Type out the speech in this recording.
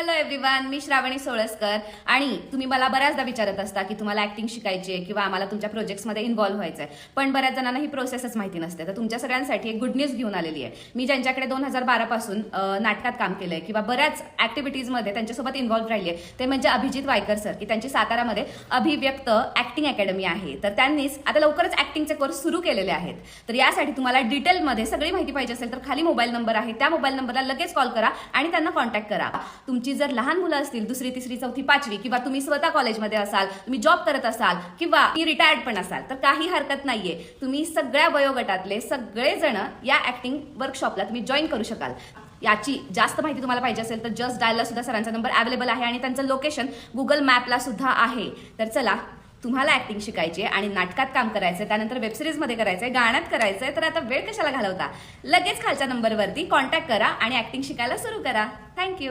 Hello everyone मी श्रावणी सोळसकर आणि तुम्ही मला बऱ्याचदा विचारत असता की तुम्हाला ऍक्टिंग शिकायची आहे किंवा आम्हाला तुमच्या प्रोजेक्ट्समध्ये इन्व्हॉल्व्ह व्हायचं आहे पण बऱ्याच जणांना ही प्रोसेसच माहिती नसते. तर तुमच्या सगळ्यांसाठी एक गुड न्यूज घेऊन आलेली आहे. मी ज्यांच्याकडे दोन हजार बारापासून नाटकात काम केलं आहे किंवा बऱ्याच ऍक्टिव्हिटीजमध्ये त्यांच्यासोबत इन्व्हॉल्व्ह राहिली आहे ते म्हणजे अभिजित वायकर सर की त्यांची सातारामध्ये अभिव्यक्त ऍक्टिंग अकॅडमी आहे. तर त्यांनीच आता लवकरच ऍक्टिंगचे कोर्स सुरू केलेले आहेत. तर यासाठी तुम्हाला डिटेलमध्ये सगळी माहिती पाहिजे असेल तर खाली मोबाईल नंबर आहे. त्या मोबाईल नंबरला लगेच कॉल करा आणि त्यांना कॉन्टॅक्ट करा. तुमची जर लहान मुलं असतील दुसरी तिसरी चौथी पाचवी किंवा तुम्ही स्वतः कॉलेजमध्ये असाल तुम्ही जॉब करत असाल किंवा तुम्ही रिटायर्ड पण असाल तर काही हरकत नाहीये. तुम्ही सगळ्या वयोगटातले सगळेजण या ऍक्टिंग वर्कशॉपला तुम्ही जॉईन करू शकाल. याची जास्त माहिती तुम्हाला पाहिजे असेल तर जस्ट डायलला सुद्धा सरांचा नंबर अवेलेबल आहे आणि त्यांचं लोकेशन गुगल मॅपला सुद्धा आहे. तर चला तुम्हाला ऍक्टिंग शिकायची आणि नाटकात काम करायचंय त्यानंतर वेबसिरीजमध्ये करायचंय गाण्यात करायचंय तर आता वेळ कशाला घालवता? लगेच खालच्या नंबरवरती कॉन्टॅक्ट करा आणि ऍक्टिंग शिकायला सुरू करा. थँक्यू